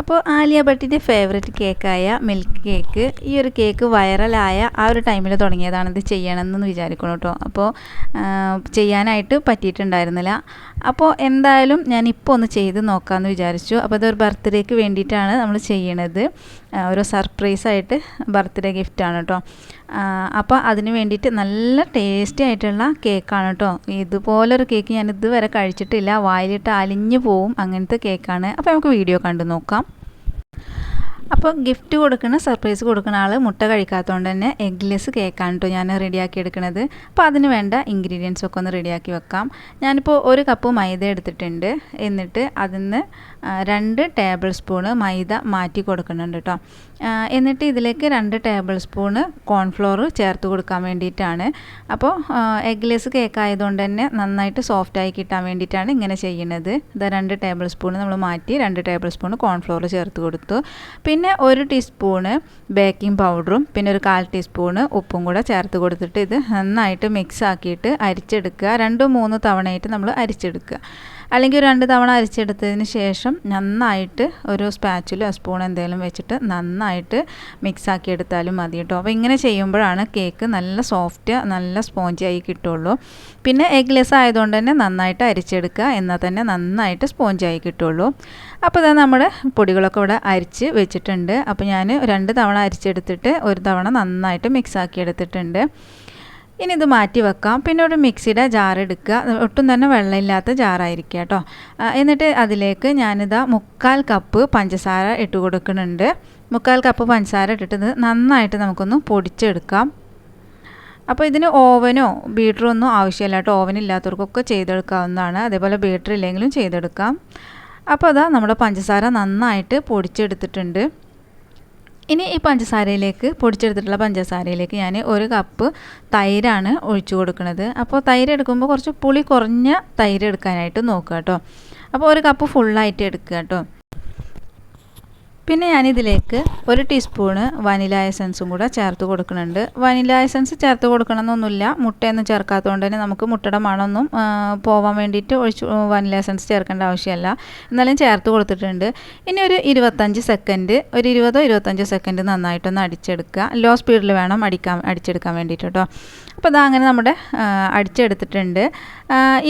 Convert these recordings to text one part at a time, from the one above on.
അപ്പോൾ ആലിയ ഭട്ടിന്റെ ഫേവററ്റ് കേക്കായ മിൽക്ക് കേക്ക് ഈ ഒരു കേക്ക് വൈറലായ ആ ഒരു ടൈമിൽ തുടങ്ങിയതാണ് ഇത് ചെയ്യണമെന്ന് വിചാരിക്കണം കേട്ടോ അപ്പോൾ ചെയ്യാനായിട്ട് പറ്റിയിട്ടുണ്ടായിരുന്നില്ല. അപ്പോൾ എന്തായാലും ഞാൻ ഇപ്പോൾ ഒന്ന് ചെയ്ത് നോക്കാമെന്ന് വിചാരിച്ചു. അപ്പോൾ ഇതൊരു ബർത്ത്ഡേക്ക് വേണ്ടിയിട്ടാണ് നമ്മൾ ചെയ്യണത്. ഒരു സർപ്രൈസായിട്ട് ബർത്ത്ഡേ ഗിഫ്റ്റാണ് കേട്ടോ അപ്പോൾ അതിന് വേണ്ടിയിട്ട് നല്ല ടേസ്റ്റി ആയിട്ടുള്ള കേക്കാണ് കേട്ടോ ഇതുപോലൊരു കേക്ക് ഞാൻ ഇതുവരെ കഴിച്ചിട്ടില്ല. വായിലിട്ട് അലിഞ്ഞു പോവും അങ്ങനത്തെ കേക്കാണ് അപ്പോൾ നമുക്ക് വീഡിയോ കണ്ടു നോക്കാം. അപ്പോൾ ഗിഫ്റ്റ് കൊടുക്കുന്ന സർപ്രൈസ് കൊടുക്കുന്ന ആൾ മുട്ട കഴിക്കാത്തതുകൊണ്ട് തന്നെ എഗ്ലെസ് കേക്കാണ് കേട്ടോ ഞാൻ റെഡിയാക്കി എടുക്കുന്നത് അപ്പോൾ അതിന് വേണ്ട ഇൻഗ്രീഡിയൻസ് ഒക്കെ ഒന്ന് റെഡിയാക്കി വെക്കാം. ഞാനിപ്പോൾ ഒരു കപ്പ് മൈദ എടുത്തിട്ടുണ്ട്. എന്നിട്ട് അതിന്ന് നിന്ന് രണ്ട് ടേബിൾ സ്പൂണ് മൈദ മാറ്റി കൊടുക്കുന്നുണ്ട് കേട്ടോ എന്നിട്ട് ഇതിലേക്ക് രണ്ട് ടേബിൾ സ്പൂണ് കോൺഫ്ലോർ ചേർത്ത് കൊടുക്കാൻ വേണ്ടിയിട്ടാണ്. അപ്പോൾ എഗ്ലെസ് കേക്ക് ആയതുകൊണ്ട് തന്നെ നന്നായിട്ട് സോഫ്റ്റായി കിട്ടാൻ വേണ്ടിയിട്ടാണ് ഇങ്ങനെ ചെയ്യുന്നത്. ഇത് രണ്ട് ടേബിൾ സ്പൂൺ നമ്മൾ മാറ്റി രണ്ട് ടേബിൾ സ്പൂൺ കോൺഫ്ലോർ ചേർത്ത് കൊടുത്തു. പിന്നെ ഒരു ടീസ്പൂണ് ബേക്കിംഗ് പൗഡറും പിന്നെ ഒരു കാൽ ടീസ്പൂണ് ഉപ്പും കൂടെ ചേർത്ത് കൊടുത്തിട്ട് ഇത് നന്നായിട്ട് മിക്സ് ആക്കിയിട്ട് അരിച്ചെടുക്കുക. രണ്ടോ മൂന്ന് തവണയായിട്ട് നമ്മൾ അരിച്ചെടുക്കുക. അല്ലെങ്കിൽ രണ്ട് തവണ അരിച്ചെടുത്തതിന് ശേഷം നന്നായിട്ട് ഒരു സ്പാച്ചിലോ സ്പൂൺ എന്തെങ്കിലും വെച്ചിട്ട് നന്നായിട്ട് മിക്സ് ആക്കി എടുത്താലും മതി കേട്ടോ. അപ്പോൾ ഇങ്ങനെ ചെയ്യുമ്പോഴാണ് കേക്ക് നല്ല സോഫ്റ്റ് നല്ല സ്പോഞ്ചി ആയി കിട്ടുള്ളൂ. പിന്നെ എഗ്ലെസ് ആയതുകൊണ്ട് തന്നെ നന്നായിട്ട് അരിച്ചെടുക്കുക എന്നാൽ തന്നെ നന്നായിട്ട് സ്പോഞ്ച് ആയി കിട്ടുള്ളൂ. അപ്പോൾ ഇതാ നമ്മുടെ പൊടികളൊക്കെ ഇവിടെ അരിച്ച് വെച്ചിട്ടുണ്ട്. അപ്പോൾ ഞാൻ രണ്ട് തവണ അരിച്ചെടുത്തിട്ട് ഒരു തവണ നന്നായിട്ട് മിക്സ് ആക്കി എടുത്തിട്ടുണ്ട്. ഇനി ഇത് മാറ്റി വെക്കാം. പിന്നെ ഒരു മിക്സിയുടെ ജാർ എടുക്കുക. ഒട്ടും തന്നെ വെള്ളമില്ലാത്ത ജാറായിരിക്കുക കേട്ടോ. എന്നിട്ട് അതിലേക്ക് ഞാനിതാ മുക്കാൽ കപ്പ് പഞ്ചസാര ഇട്ട് കൊടുക്കുന്നുണ്ട്. മുക്കാൽ കപ്പ് പഞ്ചസാര ഇട്ടിട്ട് നന്നായിട്ട് നമുക്കൊന്ന് പൊടിച്ചെടുക്കാം. അപ്പോൾ ഇതിന് ഓവനോ ബീറ്ററോ ഒന്നും ആവശ്യമില്ല കേട്ടോ. ഓവൻ ഇല്ലാത്തവർക്കൊക്കെ ചെയ്തെടുക്കാവുന്നതാണ്. അതേപോലെ ബീറ്റർ ഇല്ലെങ്കിലും ചെയ്തെടുക്കാം. അപ്പോൾ അതാ നമ്മുടെ പഞ്ചസാര നന്നായിട്ട് പൊടിച്ചെടുത്തിട്ടുണ്ട്. ഇനി ഈ പഞ്ചസാരയിലേക്ക് പൊടിച്ചെടുത്തിട്ടുള്ള പഞ്ചസാരയിലേക്ക് ഞാൻ ഒരു കപ്പ് തൈരാണ് ഒഴിച്ചു കൊടുക്കുന്നത്. അപ്പോൾ തൈര് എടുക്കുമ്പോൾ കുറച്ച് പുളി കുറഞ്ഞ തൈര് എടുക്കാനായിട്ട് നോക്കുക കേട്ടോ അപ്പോൾ ഒരു കപ്പ് ഫുള്ളായിട്ട് എടുക്കുക കേട്ടോ പിന്നെ ഞാനിതിലേക്ക് ഒരു ടീസ്പൂണ് വനില എസൻസും കൂടെ ചേർത്ത് കൊടുക്കുന്നുണ്ട്. വനില എസൻസ് ചേർത്ത് കൊടുക്കണമെന്നൊന്നുമില്ല. മുട്ടയൊന്നും ചേർക്കാത്തതുകൊണ്ട് തന്നെ നമുക്ക് മുട്ടയുടെ മണമൊന്നും പോവാൻ വേണ്ടിയിട്ട് ഒഴിച്ച് വനില എസൻസ് ചേർക്കേണ്ട ആവശ്യമല്ല. എന്നാലും ചേർത്ത് കൊടുത്തിട്ടുണ്ട്. ഇനി ഒരു ഇരുപത്തഞ്ച് സെക്കൻഡ് ഒരു ഇരുപതോ ഇരുപത്തഞ്ചോ സെക്കൻഡ് നന്നായിട്ടൊന്ന് അടിച്ചെടുക്കുക. ലോ സ്പീഡിൽ വേണം അടിക്കാൻ അടിച്ചെടുക്കാൻ വേണ്ടിയിട്ട് കേട്ടോ. അപ്പോൾ ഇതാ അങ്ങനെ നമ്മുടെ അടിച്ചെടുത്തിട്ടുണ്ട്.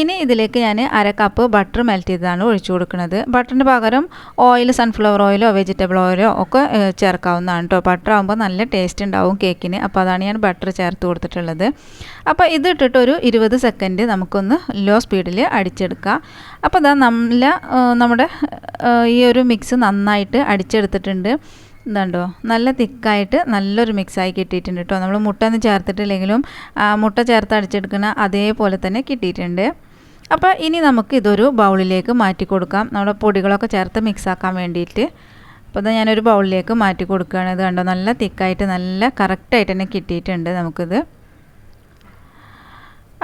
ഇനി ഇതിലേക്ക് ഞാൻ അര കപ്പ് ബട്ടർ മെൽറ്റ് ചെയ്തതാണ് ഒഴിച്ചു കൊടുക്കുന്നത്. ബട്ടറിന് പകരം ഓയിൽ സൺഫ്ലവർ ഓയിലോ വെജിറ്റബിൾ ഓയിലോ ഒക്കെ ചേർക്കാവുന്നതാണ് കേട്ടോ ബട്ടർ ആകുമ്പോൾ നല്ല ടേസ്റ്റ് ഉണ്ടാവും കേക്കിന് അപ്പോൾ അതാണ് ഞാൻ ബട്ടർ ചേർത്ത് കൊടുത്തിട്ടുള്ളത്. അപ്പോൾ ഇത് ഇട്ടിട്ട് ഒരു ഇരുപത് സെക്കൻഡ് നമുക്കൊന്ന് ലോ സ്പീഡിൽ അടിച്ചെടുക്കാം. അപ്പോൾ അതാ നല്ല നമ്മുടെ ഈ ഒരു മിക്സ് നന്നായിട്ട് അടിച്ചെടുത്തിട്ടുണ്ട്. ഇതുണ്ടോ? നല്ല തിക്കായിട്ട് നല്ലൊരു മിക്സായി കിട്ടിയിട്ടുണ്ട് കേട്ടോ. നമ്മൾ മുട്ട ഒന്നും ചേർത്തിട്ടില്ലെങ്കിലും മുട്ട ചേർത്ത് അടിച്ചെടുക്കുന്ന അതേപോലെ തന്നെ കിട്ടിയിട്ടുണ്ട്. അപ്പോൾ ഇനി നമുക്ക് ഇതൊരു ബൗളിലേക്ക് മാറ്റി കൊടുക്കാം. നമ്മുടെ പൊടികളൊക്കെ ചേർത്ത് മിക്സ് ആക്കാൻ വേണ്ടിയിട്ട്. അപ്പോൾ ഇത് ഞാനൊരു ബൗളിലേക്ക് മാറ്റി കൊടുക്കുകയാണ്. ഇത് കണ്ടോ? നല്ല തിക്കായിട്ട് നല്ല കറക്റ്റായിട്ട് തന്നെ കിട്ടിയിട്ടുണ്ട് നമുക്കിത്.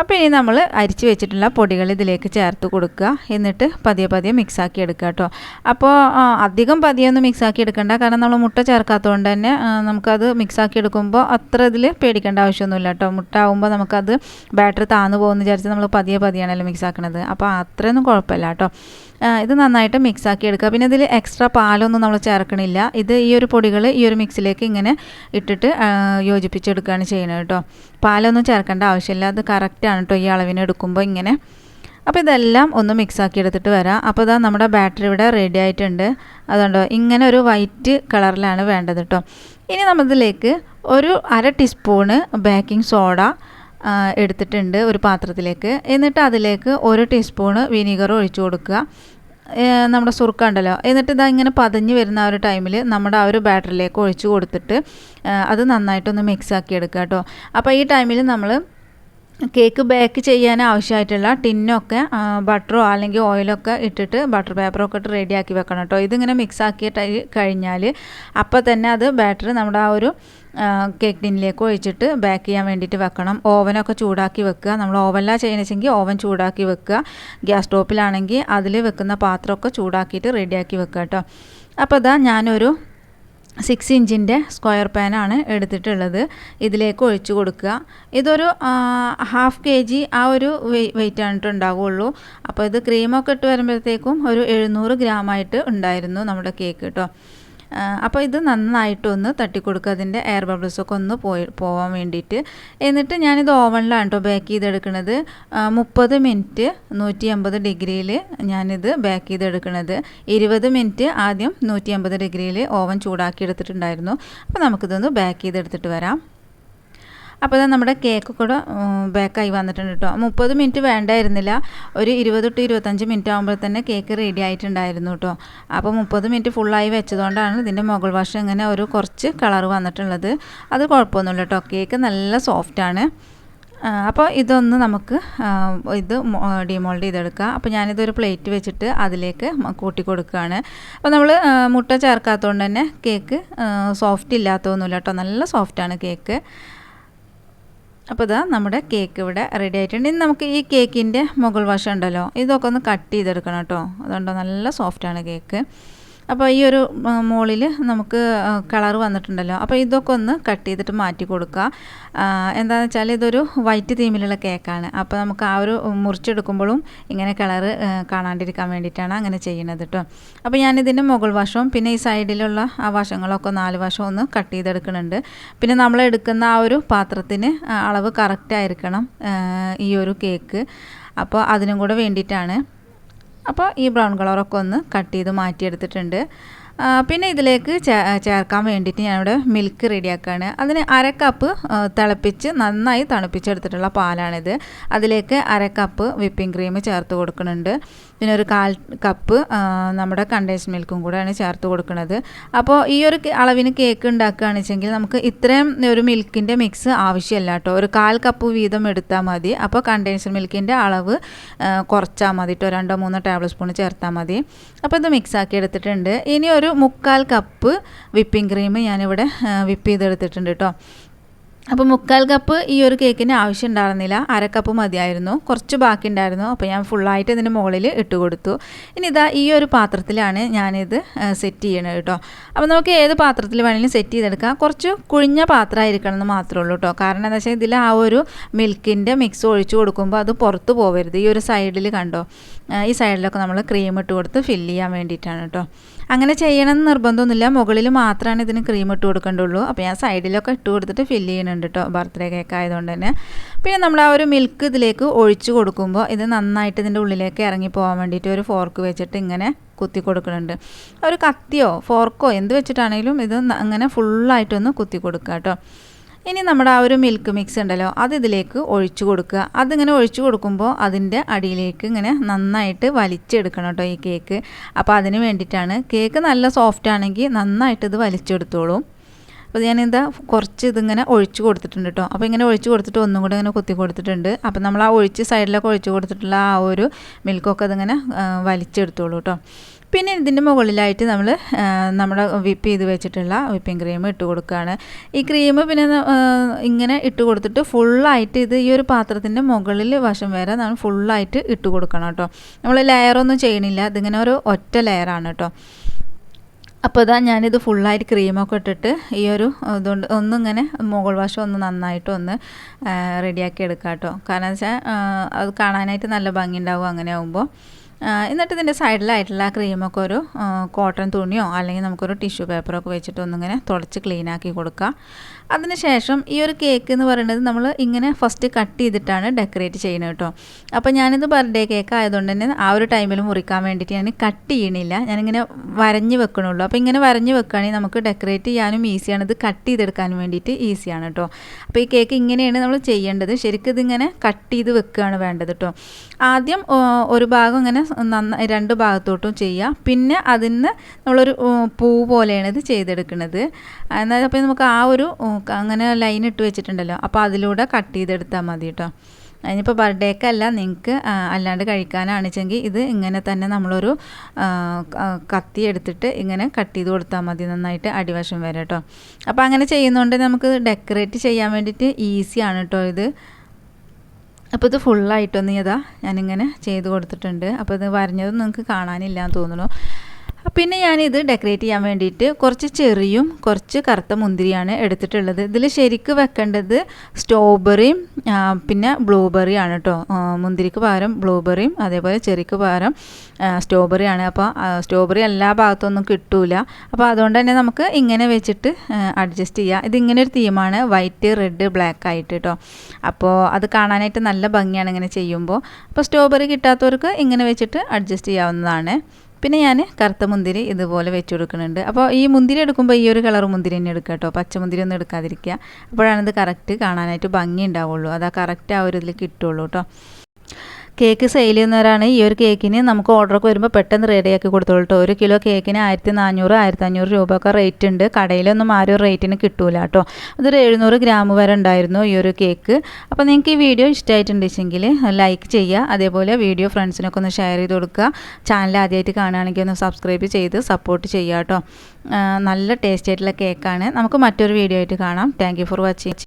അപ്പോൾ ഇനി നമ്മൾ അരിച്ച് വെച്ചിട്ടുള്ള പൊടികൾ ഇതിലേക്ക് ചേർത്ത് കൊടുക്കുക. എന്നിട്ട് പതിയെ പതിയെ മിക്സാക്കി എടുക്കുക കേട്ടോ. അപ്പോൾ അധികം പതിയെ ഒന്നും മിക്സ് ആക്കി എടുക്കണ്ട. കാരണം നമ്മൾ മുട്ട ചേർക്കാത്തതുകൊണ്ട് തന്നെ നമുക്കത് മിക്സാക്കി എടുക്കുമ്പോൾ അത്ര ഇതിൽ പേടിക്കേണ്ട ആവശ്യമൊന്നുമില്ല കേട്ടോ. മുട്ട ആകുമ്പോൾ നമുക്കത് ബാറ്റർ താന്നു പോകുമെന്ന് വിചാരിച്ച് നമ്മൾ പതിയെ പതിയാണല്ലോ മിക്സാക്കണത് അപ്പോൾ അത്രയൊന്നും കുഴപ്പമില്ല കേട്ടോ. ഇത് നന്നായിട്ട് മിക്സാക്കി എടുക്കുക. പിന്നെ ഇതിൽ എക്സ്ട്രാ പാലൊന്നും നമ്മൾ ചേർക്കണില്ല. ഇത് ഈ ഒരു പൊടികൾ ഈ ഒരു മിക്സിലേക്ക് ഇങ്ങനെ ഇട്ടിട്ട് യോജിപ്പിച്ചെടുക്കുകയാണ് ചെയ്യുന്നത് കേട്ടോ. പാലൊന്നും ചേർക്കേണ്ട ആവശ്യമില്ല. അത് കറക്റ്റാണ് കേട്ടോ ഈ അളവിന് എടുക്കുമ്പോൾ ഇങ്ങനെ. അപ്പോൾ ഇതെല്ലാം ഒന്ന് മിക്സ് ആക്കി എടുത്തിട്ട് വരാം. അപ്പോൾ ഇതാ നമ്മുടെ ബാറ്ററി ഇവിടെ റെഡി ആയിട്ടുണ്ട്. അതുകൊണ്ടോ ഇങ്ങനെ ഒരു വൈറ്റ് കളറിലാണ് വേണ്ടത് കേട്ടോ ഇനി നമ്മളിതിലേക്ക് ഒരു അര ടീസ്പൂണ് ബേക്കിംഗ് സോഡ എടുത്തിട്ടുണ്ട് ഒരു പാത്രത്തിലേക്ക്. എന്നിട്ട് അതിലേക്ക് ഒരു ടീസ്പൂണ് വിനീഗർ ഒഴിച്ചു കൊടുക്കുക. നമ്മുടെ സുർക്കണ്ടല്ലോ എന്നിട്ട് ഇതാ ഇങ്ങനെ പതഞ്ഞ് വരുന്ന ആ ഒരു ടൈമിൽ നമ്മുടെ ആ ഒരു ബാറ്ററിലേക്ക് ഒഴിച്ചു കൊടുത്തിട്ട് അത് നന്നായിട്ടൊന്ന് മിക്സ് ആക്കി എടുക്കുക കേട്ടോ അപ്പോൾ ഈ ടൈമിൽ നമ്മൾ കേക്ക് ബേക്ക് ചെയ്യാൻ ആവശ്യമായിട്ടുള്ള ടിന്നൊക്കെ ബട്ടറോ അല്ലെങ്കിൽ ഓയിലൊക്കെ ഇട്ടിട്ട് ബട്ടർ പേപ്പറൊക്കെ ഇട്ട് റെഡിയാക്കി വെക്കണം കേട്ടോ. ഇതിങ്ങനെ മിക്സ് ആക്കിയിട്ട് കഴിഞ്ഞാൽ അപ്പോൾ തന്നെ അത് ബാറ്റർ നമ്മുടെ ആ ഒരു കേക്ക് ടിന്നിലേക്ക് ഒഴിച്ചിട്ട് ബേക്ക് ചെയ്യാൻ വേണ്ടിയിട്ട് വെക്കണം. ഓവനൊക്കെ ചൂടാക്കി വെക്കുക. നമ്മൾ ഓവനിലാണ് ചെയ്യണമെങ്കിൽ ഓവൻ ചൂടാക്കി വെക്കുക. ഗ്യാസ് സ്റ്റോപ്പിലാണെങ്കിൽ അതിൽ വെക്കുന്ന പാത്രമൊക്കെ ചൂടാക്കിയിട്ട് റെഡിയാക്കി വെക്കുക കേട്ടോ. അപ്പോൾ ഇതാ ഞാനൊരു സിക്സ് ഇഞ്ചിന്റെ സ്ക്വയർ പാനാണ് എടുത്തിട്ടുള്ളത്. ഇതിലേക്ക് ഒഴിച്ചു കൊടുക്കുക. ഇതൊരു ഹാഫ് കെ ജി ആ ഒരു വെയിറ്റ് ആയിട്ട് ഉണ്ടാവുകയുള്ളൂ അപ്പോൾ ഇത് ക്രീമൊക്കെ ഇട്ട് വരുമ്പോഴത്തേക്കും ഒരു എഴുന്നൂറ് ഗ്രാമായിട്ട് ഉണ്ടായിരുന്നു നമ്മുടെ കേക്ക് കേട്ടോ അപ്പോൾ ഇത് നന്നായിട്ടൊന്ന് തട്ടിക്കൊടുക്കുക അതിന്റെ എയർ ബബിൾസൊക്കെ ഒന്ന് പോയി പോകാൻ വേണ്ടിയിട്ട്. എന്നിട്ട് ഞാനിത് ഓവനിലാണ് കേട്ടോ ബേക്ക് ചെയ്തെടുക്കുന്നത് മുപ്പത് മിനിറ്റ് നൂറ്റി അമ്പത് ഡിഗ്രിയിൽ ഞാനിത് ബേക്ക് ചെയ്തെടുക്കുന്നത് ഇരുപത് മിനിറ്റ് ആദ്യം നൂറ്റി അമ്പത് ഡിഗ്രിയിൽ ഓവൻ ചൂടാക്കി എടുത്തിട്ടുണ്ടായിരുന്നു അപ്പോൾ നമുക്കിതൊന്ന് ബേക്ക് ചെയ്തെടുത്തിട്ട് വരാം. അപ്പോൾ നമ്മുടെ കേക്ക് കൂടെ ബേക്കായി വന്നിട്ടുണ്ട് കേട്ടോ മുപ്പത് മിനിറ്റ് വേണ്ടായിരുന്നില്ല. ഒരു ഇരുപത് ടു ഇരുപത്തഞ്ച് മിനിറ്റ് ആകുമ്പോൾ തന്നെ കേക്ക് റെഡി ആയിട്ടുണ്ടായിരുന്നു കേട്ടോ അപ്പോൾ മുപ്പത് മിനിറ്റ് ഫുള്ളായി വെച്ചതുകൊണ്ടാണ് ഇതിന്റെ മുകൾ വശം ഇങ്ങനെ ഒരു കുറച്ച് കളർ വന്നിട്ടുള്ളത്. അത് കുഴപ്പമൊന്നുമില്ല കേട്ടോ കേക്ക് നല്ല സോഫ്റ്റാണ് അപ്പോൾ ഇതൊന്ന് നമുക്ക് ഇത് ഡിമോൾഡ് ചെയ്തെടുക്കുക അപ്പോൾ ഞാനിതൊരു പ്ലേറ്റ് വെച്ചിട്ട് അതിലേക്ക് കൂട്ടി കൊടുക്കുകയാണ് അപ്പോൾ നമ്മൾ മുട്ട ചേർക്കാത്തതുകൊണ്ട് തന്നെ കേക്ക് സോഫ്റ്റ് ഇല്ലാത്തതൊന്നുമില്ല കേട്ടോ നല്ല സോഫ്റ്റാണ് കേക്ക് അപ്പോൾ ഇതാ നമ്മുടെ കേക്ക് ഇവിടെ റെഡി ആയിട്ടുണ്ട്. ഇനി നമുക്ക് ഈ കേക്കിന്റെ മുകൾ വശം ഉണ്ടല്ലോ. ഇതൊക്കെ ഒന്ന് കട്ട് ചെയ്തെടുക്കണം കേട്ടോ. അതുകൊണ്ടോ നല്ല സോഫ്റ്റാണ് കേക്ക് അപ്പോൾ ഈ ഒരു മോളിൽ നമുക്ക് കളർ വന്നിട്ടുണ്ടല്ലോ. അപ്പോൾ ഇതൊക്കെ ഒന്ന് കട്ട് ചെയ്തിട്ട് മാറ്റി കൊടുക്കുക. എന്താണെന്ന് വെച്ചാൽ ഇതൊരു വൈറ്റ് തീമിലുള്ള കേക്കാണ്. അപ്പോൾ നമുക്ക് ആ ഒരു മുറിച്ചെടുക്കുമ്പോഴും ഇങ്ങനെ കളർ കാണാണ്ടിരിക്കാൻ വേണ്ടിയിട്ടാണ് അങ്ങനെ ചെയ്യുന്നത് കേട്ടോ അപ്പോൾ ഞാനിതിന്റെ മുകൾ വശവും പിന്നെ ഈ സൈഡിലുള്ള ആ വശങ്ങളൊക്കെ നാല് വശം ഒന്ന് കട്ട് ചെയ്തെടുക്കുന്നുണ്ട് പിന്നെ നമ്മൾ എടുക്കുന്ന ആ ഒരു പാത്രത്തിന് അളവ് കറക്റ്റ് ആയിരിക്കണം ഈ ഒരു കേക്ക്. അപ്പോൾ അതിനും കൂടെ വേണ്ടിയിട്ടാണ് അപ്പോൾ ഈ ബ്രൗൺ കളറൊക്കെ ഒന്ന് കട്ട് ചെയ്ത് മാറ്റിയെടുത്തിട്ടുണ്ട്. പിന്നെ ഇതിലേക്ക് ചേർക്കാൻ വേണ്ടിയിട്ട് ഞാനിവിടെ മിൽക്ക് റെഡിയാക്കുകയാണ് അതിന് അര കപ്പ് തിളപ്പിച്ച് നന്നായി തണുപ്പിച്ചെടുത്തിട്ടുള്ള പാലാണിത്. അതിലേക്ക് അര കപ്പ് വിപ്പിംഗ് ക്രീം ചേർത്ത് കൊടുക്കുന്നുണ്ട്. പിന്നെ ഒരു കാൽ കപ്പ് നമ്മുടെ കണ്ടൻസ് മിൽക്കും കൂടെയാണ് ചേർത്ത് കൊടുക്കുന്നത്. അപ്പോൾ ഈ ഒരു അളവിന് കേക്ക് ഉണ്ടാക്കുകയാണെന്ന് വെച്ചെങ്കിൽ നമുക്ക് ഇത്രയും ഒരു മിൽക്കിന്റെ മിക്സ് ആവശ്യമില്ല കേട്ടോ. ഒരു കാൽ കപ്പ് വീതം എടുത്താൽ മതി. അപ്പോൾ കണ്ടൻസ്ഡ് മിൽക്കിന്റെ അളവ് കുറച്ചാൽ മതി കേട്ടോ. രണ്ടോ മൂന്നോ ടേബിൾ സ്പൂൺ ചേർത്താൽ മതി. അപ്പോൾ ഇത് മിക്സ് ആക്കി എടുത്തിട്ടുണ്ട്. ഇനി ഒരു മുക്കാൽ കപ്പ് വിപ്പിംഗ് ക്രീം ഞാനിവിടെ വിപ്പ് ചെയ്തെടുത്തിട്ടുണ്ട് കേട്ടോ അപ്പോൾ മുക്കാൽ കപ്പ് ഈ ഒരു കേക്കിന് ആവശ്യം ഉണ്ടായിരുന്നില്ല. അര കപ്പ് മതിയായിരുന്നു. കുറച്ച് ബാക്കി ഉണ്ടായിരുന്നു അപ്പോൾ ഞാൻ ഫുള്ളായിട്ട് ഇതിന്റെ മുകളിൽ ഇട്ട് കൊടുത്തു. ഇനി ഇതാ ഈ ഒരു പാത്രത്തിലാണ് ഞാനിത് സെറ്റ് ചെയ്യണത് കേട്ടോ അപ്പോൾ നമുക്ക് ഏത് പാത്രത്തിൽ വേണമെങ്കിലും സെറ്റ് ചെയ്തെടുക്കാം. കുറച്ച് കുഴിഞ്ഞ പാത്രമായിരിക്കണം എന്ന് മാത്രമേ ഉള്ളൂ കേട്ടോ കാരണം എന്താ വെച്ചാൽ ഇതിൽ ആ ഒരു മിൽക്കിന്റെ മിക്സ് ഒഴിച്ചു കൊടുക്കുമ്പോൾ അത് പുറത്ത് പോകരുത് ഈ ഒരു സൈഡിൽ കണ്ടോ? ഈ സൈഡിലൊക്കെ നമ്മൾ ക്രീം ഇട്ട് കൊടുത്ത് ഫില്ല് ചെയ്യാൻ വേണ്ടിയിട്ടാണ് കേട്ടോ അങ്ങനെ ചെയ്യണമെന്ന് നിർബന്ധമൊന്നുമില്ല. മുകളിൽ മാത്രമാണ് ഇതിന് ക്രീം ഇട്ട് കൊടുക്കേണ്ടുള്ളൂ. അപ്പോൾ ഞാൻ സൈഡിലൊക്കെ ഇട്ട് കൊടുത്തിട്ട് ഫില്ല് ചെയ്യുന്നുണ്ട് കേട്ടോ. ബർത്ത്ഡേ കേക്ക് ആയതുകൊണ്ട് തന്നെ. പിന്നെ നമ്മൾ ആ ഒരു മിൽക്ക് ഇതിലേക്ക് ഒഴിച്ച് കൊടുക്കുമ്പോൾ ഇത് നന്നായിട്ട് ഇതിന്റെ ഉള്ളിലേക്ക് ഇറങ്ങി പോകാൻ വേണ്ടിയിട്ട് ഒരു ഫോർക്ക് വെച്ചിട്ട് ഇങ്ങനെ കുത്തി കൊടുക്കുന്നുണ്ട്. ഒരു കത്തിയോ ഫോർക്കോ എന്ത് വെച്ചിട്ടാണെങ്കിലും ഇത് അങ്ങനെ ഫുള്ളായിട്ടൊന്ന് കുത്തി കൊടുക്കുക കേട്ടോ. ഇനി നമ്മുടെ ആ ഒരു മിൽക്ക് മിക്സ് ഉണ്ടല്ലോ അത് ഇതിലേക്ക് ഒഴിച്ചു കൊടുക്കുക. അതിങ്ങനെ ഒഴിച്ചു കൊടുക്കുമ്പോൾ അതിന്റെ അടിയിലേക്ക് ഇങ്ങനെ നന്നായിട്ട് വലിച്ചെടുക്കണം കേട്ടോ ഈ കേക്ക് അപ്പോൾ അതിന് വേണ്ടിയിട്ടാണ് കേക്ക് നല്ല സോഫ്റ്റ് ആണെങ്കിൽ നന്നായിട്ട് ഇത് വലിച്ചെടുത്തോളും. അപ്പോൾ ഞാനിതാ കുറച്ച് ഇതിങ്ങനെ ഒഴിച്ചു കൊടുത്തിട്ടുണ്ട് കേട്ടോ. അപ്പോൾ ഇങ്ങനെ ഒഴിച്ചു കൊടുത്തിട്ട് ഒന്നും കൂടെ ഇങ്ങനെ കുത്തി കൊടുത്തിട്ടുണ്ട്. അപ്പോൾ നമ്മൾ ആ ഒഴിച്ച് സൈഡിലൊക്കെ ഒഴിച്ച് കൊടുത്തിട്ടുള്ള ആ ഒരു മിൽക്കൊക്കെ അതിങ്ങനെ വലിച്ചെടുത്തോളൂ കേട്ടോ. പിന്നെ ഇതിന്റെ മുകളിലായിട്ട് നമ്മൾ നമ്മുടെ വിപ്പ് ചെയ്ത് വെച്ചിട്ടുള്ള വിപ്പിംഗ് ക്രീം ഇട്ട് കൊടുക്കുകയാണ് ഈ ക്രീം പിന്നെ ഇങ്ങനെ ഇട്ട് കൊടുത്തിട്ട് ഫുള്ളായിട്ട് ഇത് ഈ ഒരു പാത്രത്തിന്റെ മുകളിൽ വശം വരെ നമ്മൾ ഫുള്ളായിട്ട് ഇട്ട് കൊടുക്കണം കേട്ടോ. നമ്മൾ ലെയറൊന്നും ചെയ്യണില്ല. ഇതിങ്ങനെ ഒരു ഒറ്റ ലെയറാണ് കേട്ടോ. അപ്പോൾ ഇതാ ഞാനിത് ഫുള്ളായിട്ട് ക്രീമൊക്കെ ഇട്ടിട്ട് ഈ ഒരു ഇതുകൊണ്ട് ഒന്നിങ്ങനെ മുകൾ വശം ഒന്ന് നന്നായിട്ട് ഒന്ന് റെഡിയാക്കി എടുക്കാം കേട്ടോ കാരണം വെച്ചാൽ അത് കാണാനായിട്ട് നല്ല ഭംഗി ഉണ്ടാവും അങ്ങനെ ആകുമ്പോൾ എന്നിട്ട് ഇതിന്റെ സൈഡിലായിട്ടുള്ള ക്രീമൊക്കെ ഒരു കോട്ടൺ തുണിയോ അല്ലെങ്കിൽ നമുക്കൊരു ടിഷ്യൂ പേപ്പറോ ഒക്കെ വെച്ചിട്ട് ഒന്നിങ്ങനെ തുടച്ച് ക്ലീൻ ആക്കി കൊടുക്കുക അതിനുശേഷം ഈ ഒരു കേക്ക് എന്ന് പറയുന്നത് നമ്മൾ ഇങ്ങനെ ഫസ്റ്റ് കട്ട് ചെയ്തിട്ടാണ് ഡെക്കറേറ്റ് ചെയ്യുന്നത് കേട്ടോ. അപ്പോൾ ഞാനിത് ബർത്ത്ഡേ കേക്ക് ആയതുകൊണ്ട് തന്നെ ആ ഒരു ടൈമിൽ മുറിക്കാൻ വേണ്ടിയിട്ട് ഞാൻ കട്ട് ചെയ്യണില്ല. ഞാനിങ്ങനെ വരഞ്ഞ് വെക്കണുള്ളൂ. അപ്പോൾ ഇങ്ങനെ വരഞ്ഞ് വെക്കുകയാണെങ്കിൽ നമുക്ക് ഡെക്കറേറ്റ് ചെയ്യാനും ഈസിയാണ് ഇത് കട്ട് ചെയ്തെടുക്കാനും വേണ്ടിയിട്ട് ഈസിയാണ് കേട്ടോ. അപ്പോൾ ഈ കേക്ക് ഇങ്ങനെയാണ് നമ്മൾ ചെയ്യേണ്ടത്. ശരിക്കും ഇതിങ്ങനെ കട്ട് ചെയ്ത് വെക്കുകയാണ് വേണ്ടത് കേട്ടോ. ആദ്യം ഒരു ഭാഗം ഇങ്ങനെ നന്നായി രണ്ട് ഭാഗത്തോട്ടും ചെയ്യുക പിന്നെ അതിന് നമ്മളൊരു പൂ പോലെയാണ് ഇത് ചെയ്തെടുക്കുന്നത് എന്നാൽ അപ്പോൾ നമുക്ക് ആ ഒരു അങ്ങനെ ലൈൻ ഇട്ട് വെച്ചിട്ടുണ്ടല്ലോ. അപ്പോൾ അതിലൂടെ കട്ട് ചെയ്തെടുത്താൽ മതി കേട്ടോ അതിനിപ്പോൾ ബർത്ത്ഡേക്കല്ല നിങ്ങൾക്ക് അല്ലാണ്ട് കഴിക്കാനാണെച്ചെങ്കിൽ ഇത് ഇങ്ങനെ തന്നെ നമ്മളൊരു കത്തി എടുത്തിട്ട് ഇങ്ങനെ കട്ട് ചെയ്ത് കൊടുത്താൽ മതി. നന്നായിട്ട് അടിവശം വരാം കേട്ടോ അപ്പോൾ അങ്ങനെ ചെയ്യുന്നതുകൊണ്ട് നമുക്ക് ഡെക്കറേറ്റ് ചെയ്യാൻ വേണ്ടിയിട്ട് ഈസിയാണ് കേട്ടോ ഇത്. അപ്പോൾ ഇത് ഫുള്ളായിട്ടൊന്ന് ഇതാ ഞാനിങ്ങനെ ചെയ്ത് കൊടുത്തിട്ടുണ്ട്. അപ്പോൾ ഇത് വരഞ്ഞതും നിങ്ങൾക്ക് കാണാനില്ല എന്ന് തോന്നുന്നു. പിന്നെ ഞാനിത് ഡെക്കറേറ്റ് ചെയ്യാൻ വേണ്ടിയിട്ട് കുറച്ച് ചെറിയും കുറച്ച് കറുത്ത മുന്തിരിയാണ് എടുത്തിട്ടുള്ളത്. ഇതിൽ ശരിക്ക് വെക്കേണ്ടത് സ്ട്രോബെറിയും പിന്നെ ബ്ലൂബെറിയാണ് കേട്ടോ മുന്തിരിക്ക് പകരം ബ്ലൂബെറിയും അതേപോലെ ചെറിക്ക് പകരം സ്ട്രോബെറിയാണ് അപ്പോൾ സ്ട്രോബെറി എല്ലാ ഭാഗത്തൊന്നും കിട്ടൂല. അപ്പോൾ അതുകൊണ്ട് തന്നെ നമുക്ക് ഇങ്ങനെ വെച്ചിട്ട് അഡ്ജസ്റ്റ് ചെയ്യാം. ഇതിങ്ങനെ ഒരു തീമാണ് വൈറ്റ് റെഡ് ബ്ലാക്ക് ആയിട്ട് കേട്ടോ അപ്പോൾ അത് കാണാനായിട്ട് നല്ല ഭംഗിയാണ് ഇങ്ങനെ ചെയ്യുമ്പോൾ അപ്പോൾ സ്ട്രോബെറി കിട്ടാത്തവർക്ക് ഇങ്ങനെ വെച്ചിട്ട് അഡ്ജസ്റ്റ് ചെയ്യാവുന്നതാണ്. പിന്നെ ഞാൻ കറുത്ത മുന്തിരി ഇതുപോലെ വെച്ച് കൊടുക്കുന്നുണ്ട് അപ്പോൾ ഈ മുന്തിരി എടുക്കുമ്പോൾ ഈ ഒരു കളർ മുന്തിരി തന്നെ എടുക്കുക കേട്ടോ. പച്ചമുന്തിരി ഒന്നും എടുക്കാതിരിക്കുക. അപ്പോഴാണ് ഇത് കറക്റ്റ് കാണാനായിട്ട് ഭംഗി ഉണ്ടാവുള്ളൂ. അതാ കറക്റ്റ് ആ ഒരു ഇതിൽ കിട്ടുള്ളൂ കേട്ടോ. കേക്ക് സെയിൽ ചെയ്യുന്നവരാണ്. ഈ ഒരു കേക്കിന് നമുക്ക് ഓർഡറൊക്കെ വരുമ്പോൾ പെട്ടെന്ന് റെഡിയാക്കി കൊടുത്തോളൂ ഒരു കിലോ കേക്കിന് ആയിരത്തി നാനൂറ് ആയിരത്തി അഞ്ഞൂറ് രൂപ ഒക്കെ റേറ്റ് ഉണ്ട്. കടയിലൊന്നും ആ ഒരു റേറ്റിന് കിട്ടൂല കേട്ടോ അതൊരു എഴുന്നൂറ് ഗ്രാം വരെ ഉണ്ടായിരുന്നു ഈ ഒരു കേക്ക്. അപ്പോൾ നിങ്ങൾക്ക് ഈ വീഡിയോ ഇഷ്ടമായിട്ടുണ്ടെങ്കിൽ ലൈക്ക് ചെയ്യുക. അതേപോലെ വീഡിയോ ഫ്രണ്ട്സിനൊക്കെ ഒന്ന് ഷെയർ ചെയ്ത് കൊടുക്കുക. ചാനൽ ആദ്യമായിട്ട് കാണുകയാണെങ്കിൽ ഒന്ന് സബ്സ്ക്രൈബ് ചെയ്ത് സപ്പോർട്ട് ചെയ്യുക കേട്ടോ നല്ല ടേസ്റ്റ് ആയിട്ടുള്ള കേക്കാണ് നമുക്ക് മറ്റൊരു വീഡിയോ ആയിട്ട് കാണാം. Thank for watching